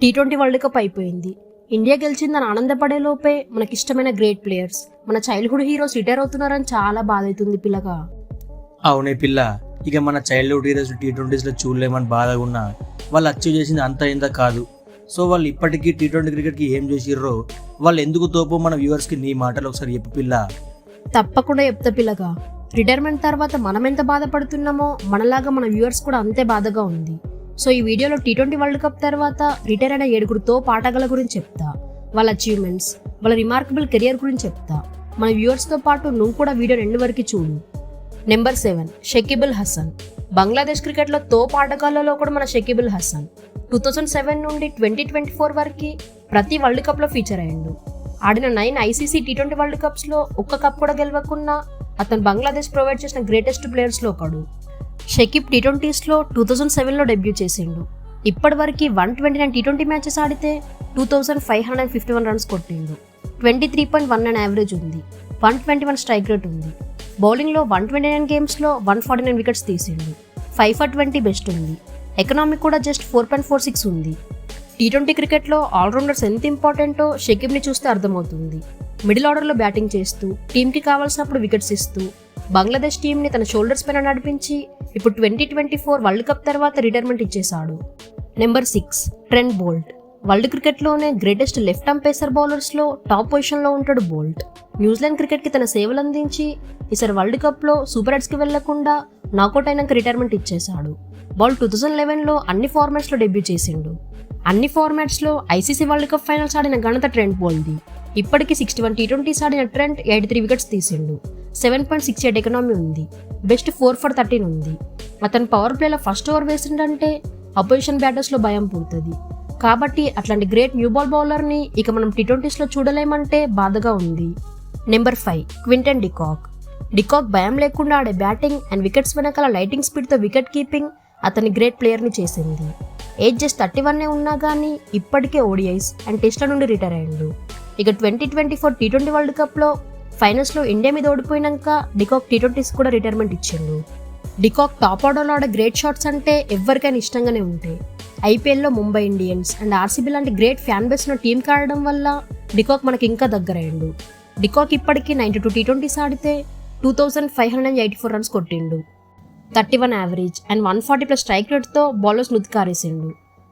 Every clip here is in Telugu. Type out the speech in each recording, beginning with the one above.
టీ ట్వంటీ వరల్డ్ కప్ అయిపోయింది. ఇండియా గెలిచిందని ఆనందపడే లోపే మనకిష్టమైన గ్రేట్ ప్లేయర్స్. మన చైల్డ్హుడ్ హీరోస్ రిటైర్ అవుతున్నారని చాలా బాధ అవుతుంది పిల్లగా. అవునే పిల్ల ఇక మన చైల్డ్హుడ్ హీరోస్ టీ ట్వంటీస్లో చూడలేమని బాధగా ఉన్నా వాళ్ళు అచీవ్ చేసింది అంత ఇంత కాదు. సో వాళ్ళు ఇప్పటికీ టీ ట్వంటీ క్రికెట్కి ఏం చేసిర్రో వాళ్ళు ఎందుకు తోపో మన వ్యూవర్స్కి నీ మాటలు ఒకసారి చెప్పు పిల్ల. తప్పకుండా చెప్తా పిల్లగా. రిటైర్మెంట్ తర్వాత మనం ఎంత బాధపడుతున్నామో మనలాగా మన వ్యూవర్స్ కూడా అంతే బాధగా ఉంది. సో ఈ వీడియోలో టీ ట్వంటీ వరల్డ్ కప్ తర్వాత రిటైర్ అయిన ఏడుగురితో పాటగాల గురించి చెప్తా. వాళ్ళ అచీవ్మెంట్స్ వాళ్ళ రిమార్కబుల్ కెరియర్ గురించి చెప్తా. మన వ్యూవర్స్తో పాటు నువ్వు కూడా వీడియో రెండు వరకు చూడు. నెంబర్ సెవెన్ షకీబుల్ హసన్ బంగ్లాదేశ్ క్రికెట్లో తోపు ఆటగాళ్ళలో కూడా మన Shakibul Hasan two thousand seven నుండి ట్వంటీ ట్వంటీ ఫోర్ వరకు ప్రతి వరల్డ్ కప్లో ఫీచర్ అయ్యిండు. ఆడిన nine ICC T twenty World కప్స్లో ఒక్క కప్ కూడా గెలవకున్నా అతను బంగ్లాదేశ్ ప్రొవైడ్ చేసిన గ్రేటెస్ట్ ప్లేయర్స్లో ఒకడు. షకీబ్ టీ ట్వంటీస్లో టూ థౌజండ్ సెవెన్లో డెబ్యూ చేసిండు. ఇప్పటివరకు one twenty nine T twenty matches ఆడితే two thousand five hundred and fifty one runs కొట్టిండు. Twenty three point one nine average ఉంది. One twenty one strike rate ఉంది. బౌలింగ్లో వన్ ట్వంటీ నైన్ గేమ్స్లో వన్ ఫార్టీ నైన్ వికెట్స్ తీసిండు. ఫైవ్ ఫర్ ట్వంటీ బెస్ట్ ఉంది. ఎకనామిక్ కూడా just four point four six ఉంది. టీ ట్వంటీ క్రికెట్లో ఆల్రౌండర్స్ ఎంత ఇంపార్టెంటో షకీబ్ని చూస్తే అర్థమవుతుంది. మిడిల్ ఆర్డర్లో బ్యాటింగ్ చేస్తూ టీంకి కావాల్సినప్పుడు వికెట్స్ ఇస్తూ బంగ్లాదేశ్ టీంని తన షోల్డర్స్ పైన నడిపించి ఇప్పుడు twenty twenty four world cup తర్వాత రిటైర్మెంట్ ఇచ్చేశాడు. Number six Trent Boult. World క్రికెట్లోనే greatest left arm pacer బౌలర్స్లో టాప్ పొజిషన్లో ఉంటాడు బోల్ట్. న్యూజిలాండ్ క్రికెట్కి తన సేవలు అందించి ఈసారి వరల్డ్ కప్లో సూపర్ హెడ్స్కి వెళ్ళకుండా నాకౌట్ అయినాక రిటైర్మెంట్ ఇచ్చేశాడు. బాల్ టూ థౌజండ్ లెవెన్లో అన్ని ఫార్మాట్స్లో డెబ్యూ చేసిండు. అన్ని ఫార్మాట్స్లో ఐసీసీ వరల్డ్ కప్ ఫైనల్స్ ఆడిన ఘనత ట్రెండ్ బోల్ది ఇప్పటికీ సిక్స్టీ వన్ టీ ట్వంటీస్ ఆడిన ట్రెండ్ ఎయిటీ త్రీ వికెట్స్ తీసిండు. Seven point six eight economy ఉంది. బెస్ట్ ఫోర్ ఫర్ థర్టీన్ ఉంది. అతను పవర్ ప్లేలో ఫస్ట్ ఓవర్ వేసిండంటే అపోజిషన్ బ్యాటర్స్లో భయం పుడుతుంది. కాబట్టి అట్లాంటి గ్రేట్ న్యూ బాల్ బౌలర్ని ఇక మనం టీ ట్వంటీస్లో చూడలేమంటే బాధగా ఉంది. Number five Quinton de Kock de Kock భయం లేకుండా ఆడే బ్యాటింగ్ అండ్ వికెట్స్ వెనకాల లైటింగ్ స్పీడ్తో వికెట్ కీపింగ్ అతని గ్రేట్ ప్లేయర్ని చేసింది. ఏజ్ జస్ట్ థర్టీ వన్నే ఉన్నా కానీ ఇప్పటికే ఓడిఐస్ అండ్ టెస్ట్ల నుండి రిటైర్ అయ్యిండు. ఇక twenty twenty four T twenty world కప్లో ఫైనల్స్లో ఇండియా మీద ఓడిపోయినాక డికాక్ టీ ట్వంటీస్ కూడా రిటైర్మెంట్ ఇచ్చిండు. డికాక్ టాప్ ఆర్డర్లో ఆడే గ్రేట్ షాట్స్ అంటే ఎవరికైనా ఇష్టంగానే ఉంటాయి. ఐపీఎల్లో ముంబై ఇండియన్స్ అండ్ ఆర్సీబీ లాంటి గ్రేట్ ఫ్యాన్ బేస్ను టీం ఆడడం వల్ల డికాక్ మనకి ఇంకా దగ్గరయ్యండు. డికాక్ ఇప్పటికీ నైంటీ టూ టీ ట్వంటీస్ ఆడితే two thousand five hundred eighty four runs కొట్టిండు. Thirty one average and one forty plus strike రేట్తో bowlers నుతికారేసిండు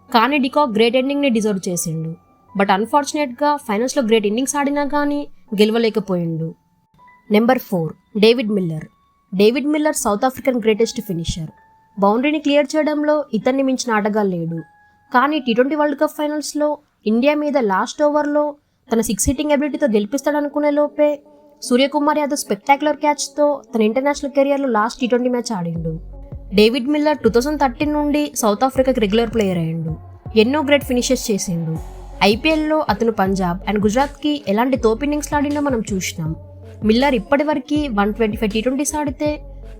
కానీ డికాక్ గ్రేట్ ఎండింగ్ని డిజర్వ్ చేసిండు. బట్ అన్ఫార్చునేట్గా ఫైనల్స్లో గ్రేట్ ఇన్నింగ్స్ ఆడినా కానీ గెలవలేకపోయిండు. Number four David Miller David Miller South African greatest finisher బౌండరీని clear చేయడంలో ఇతన్ని మించిన ఆటగా లేడు. కానీ టీ ట్వంటీ వరల్డ్ కప్ ఫైనల్స్లో ఇండియా మీద లాస్ట్ ఓవర్లో తన సిక్స్ హిట్టింగ్ అబిలిటీతో గెలిపిస్తాడనుకునే లోపే సూర్యకుమార్ యాదవ్ స్పెక్టాక్యులర్ క్యాచ్తో తన ఇంటర్నేషనల్ కెరియర్లో last T twenty match ఆడిండు. David Miller two thousand thirteen నుండి సౌత్ ఆఫ్రికాకి రెగ్యులర్ ప్లేయర్ అయ్యిండు. ఎన్నో గ్రేట్ ఫినిషెస్ చేసిండు. ఐపీఎల్లో అతను పంజాబ్ అండ్ గుజరాత్కి ఎలాంటి తోపు ఇన్నింగ్స్ ఆడినా మనం చూసినాం. మిల్లర్ ఇప్పటివరకు one twenty five T twenties ఆడితే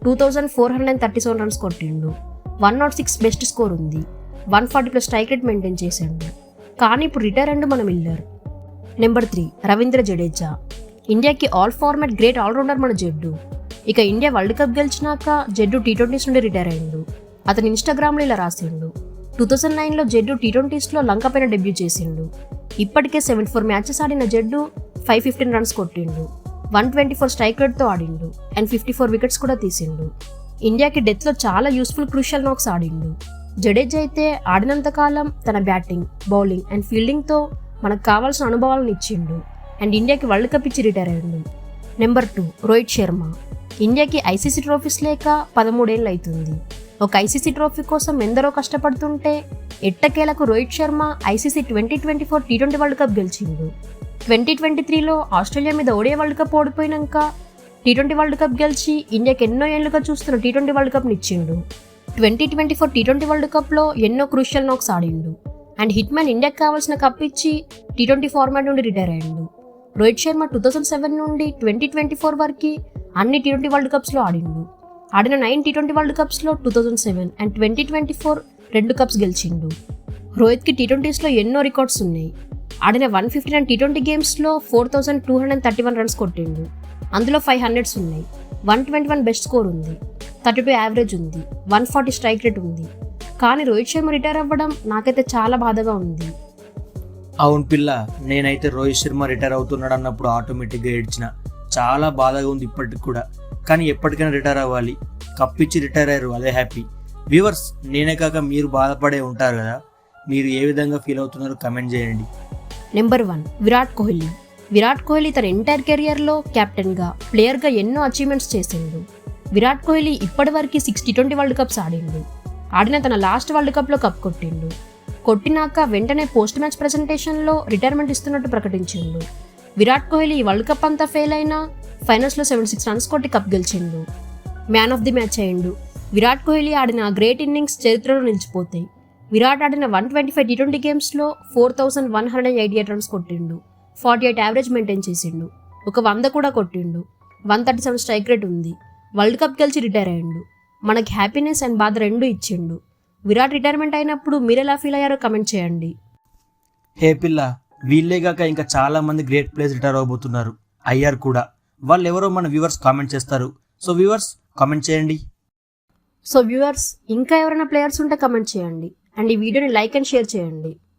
two thousand four hundred and thirty seven runs కొట్టిండు. One not six best score ఉంది. One forty plus strike rate maintain చేసిండు కానీ ఇప్పుడు రిటైర్ అండ్ మన Miller. Number three Ravindra Jadeja. ఇండియాకి ఆల్ ఫార్మాట్ గ్రేట్ ఆల్రౌండర్ మన జడ్డు. ఇక ఇండియా వరల్డ్ కప్ గెలిచినాక జడ్డు టీ ట్వంటీస్ నుండి రిటైర్ అయ్యిండు అతను ఇన్స్టాగ్రామ్లో ఇలా రాసిండు. టూ థౌజండ్ నైన్లో జడ్డు టీ ట్వంటీస్లో లంక పైన డెబ్యూ చేసిండు. ఇప్పటికే సెవెంటీ ఫోర్ మ్యాచెస్ ఆడిన జడ్డు ఫైవ్ ఫిఫ్టీన్ రన్స్ కొట్టిండు. వన్ ట్వంటీ ఫోర్ స్ట్రైక్ రేట్తో ఆడిండు. అండ్ ఫిఫ్టీ ఫోర్ వికెట్స్ కూడా తీసిండు. ఇండియాకి డెత్లో చాలా యూస్ఫుల్ క్రూషియల్ నాక్స్ ఆడిండు. జడేజా అయితే ఆడినంత కాలం తన బ్యాటింగ్ బౌలింగ్ అండ్ ఫీల్డింగ్తో మనకు కావాల్సిన అనుభవాలను ఇచ్చిండు. అండ్ ఇండియాకి వరల్డ్ కప్ ఇచ్చి రిటైర్ అయ్యిండు. Number two Rohit Sharma. ఇండియాకి ఐసీసీ ట్రోఫీస్ లేక పదమూడేళ్ళు అవుతుంది. ఒక ఐసీసీ ట్రోఫీ కోసం ఎందరో కష్టపడుతుంటే ఎట్టకేలకు Rohit Sharma ICC twenty twenty four T twenty world cup గెలిచిండు. ట్వంటీ ట్వంటీ త్రీలో ఆస్ట్రేలియా మీద ఓడే వరల్డ్ కప్ ఓడిపోయినాక టీ ట్వంటీ వరల్డ్ కప్ గెలిచి ఇండియాకి ఎన్నో ఏళ్ళుగా చూస్తున్న టీ ట్వంటీ వరల్డ్ కప్ని ఇచ్చిండు. Twenty twenty four T twenty World కప్లో ఎన్నో క్రూషియల్ నోక్స్ ఆడిండు. అండ్ హిట్ మ్యాన్ ఇండియాకి కావాల్సిన కప్ ఇచ్చి టీ ట్వంటీ ఫార్మాట్ నుండి రిటైర్ అయ్యిండు. Rohit Sharma two thousand seven నుండి ట్వంటీ ట్వంటీ ఫోర్ వరకు అన్ని టీ ట్వంటీ వరల్డ్ కప్స్లో ఆడిండు. ఆడిన nine T twenty world కప్స్లో two thousand seven and twenty twenty four రెండు కప్స్ గెలిచిండు. రోహిత్కి టీ ట్వంటీస్లో ఎన్నో రికార్డ్స్ ఉన్నాయి. ఆడిన one fifty nine T twenty గేమ్స్లో four thousand two hundred thirty one runs కొట్టిండు. అందులో ఫైవ్ హండ్రెడ్స్ ఉన్నాయి. One twenty one best score ఉంది. థర్టీ టూ యావరేజ్ ఉంది. వన్ ఫార్టీ స్ట్రైక్ రేట్ ఉంది. కానీ రోహిత్ శర్మ రిటైర్ అవ్వడం నాకైతే చాలా బాధగా ఉంది. అవును పిల్ల నేనైతే రోహిత్ శర్మ రిటైర్ అవుతున్నాడు అన్నప్పుడు ఆటోమేటిక్గా ఏడ్చిన. చాలా బాధగా ఉంది ఇప్పటికి కూడా. కానీ ఎప్పటికైనా రిటైర్ అవ్వాలి. కప్పిచ్చి రిటైర్ అయ్యారు అదే హ్యాపీ. వ్యూవర్స్ నేనే కాక మీరు బాధపడే ఉంటారు కదా మీరు ఏ విధంగా ఫీల్ అవుతున్నారో కమెంట్ చేయండి. Number one Virat Kohli. Virat Kohli తన ఎంటైర్ కెరియర్లో కెప్టెన్గా ప్లేయర్గా ఎన్నో అచీవ్మెంట్స్ చేసిండు. విరాట్ కోహ్లీ ఇప్పటివరకు six T twenty World Cups ఆడిండు. ఆడిన తన లాస్ట్ వరల్డ్ కప్లో కప్ కొట్టిండు. కొట్టినాక వెంటనే పోస్ట్ మ్యాచ్ ప్రెజెంటేషన్లో రిటైర్మెంట్ ఇస్తున్నట్టు ప్రకటించిండు. విరాట్ కోహ్లీ వరల్డ్ కప్ అంతా ఫెయిల్ అయినా ఫైనల్స్లో సెవెంటీ సిక్స్ రన్స్ కొట్టి కప్ గెలిచిండు. మ్యాన్ ఆఫ్ ది మ్యాచ్ అయ్యిండు. విరాట్ కోహ్లీ ఆడిన గ్రేట్ ఇన్నింగ్స్ చరిత్రలో నిలిచిపోతాయి. విరాట్ ఆడిన one twenty five T twenty గేమ్స్లో four thousand one hundred eighty eight runs కొట్టిండు. ఫార్టీ ఎయిట్ యావరేజ్ మెయింటైన్ చేసిండు. ఒక వంద కూడా కొట్టిండు. One thirty seven strike rate ఉంది. వరల్డ్ కప్ గెలిచి రిటైర్ అయ్యిండు. మనకి హ్యాపీనెస్ అండ్ బాధ రెండు ఇచ్చిండు. విరాట్ రిటైర్మెంట్ అయినప్పుడు మీరు ఎలా ఫీల్ అయ్యారో కమెంట్ చేయండి. హే పిల్ల వీళ్ళే కాక ఇంకా చాలా మంది గ్రేట్ ప్లేయర్స్ రిటైర్ అవబోతున్నారు అయ్యారు కూడా. వాళ్ళు ఎవరో మన వ్యూవర్స్ కామెంట్ చేస్తారు. సో వ్యూవర్స్ కామెంట్ చేయండి. సో వ్యూవర్స్ ఇంకా ఎవరైనా ప్లేయర్స్ ఉంటే కమెంట్ చేయండి. అండ్ ఈ వీడియోని లైక్ అండ్ షేర్ చేయండి.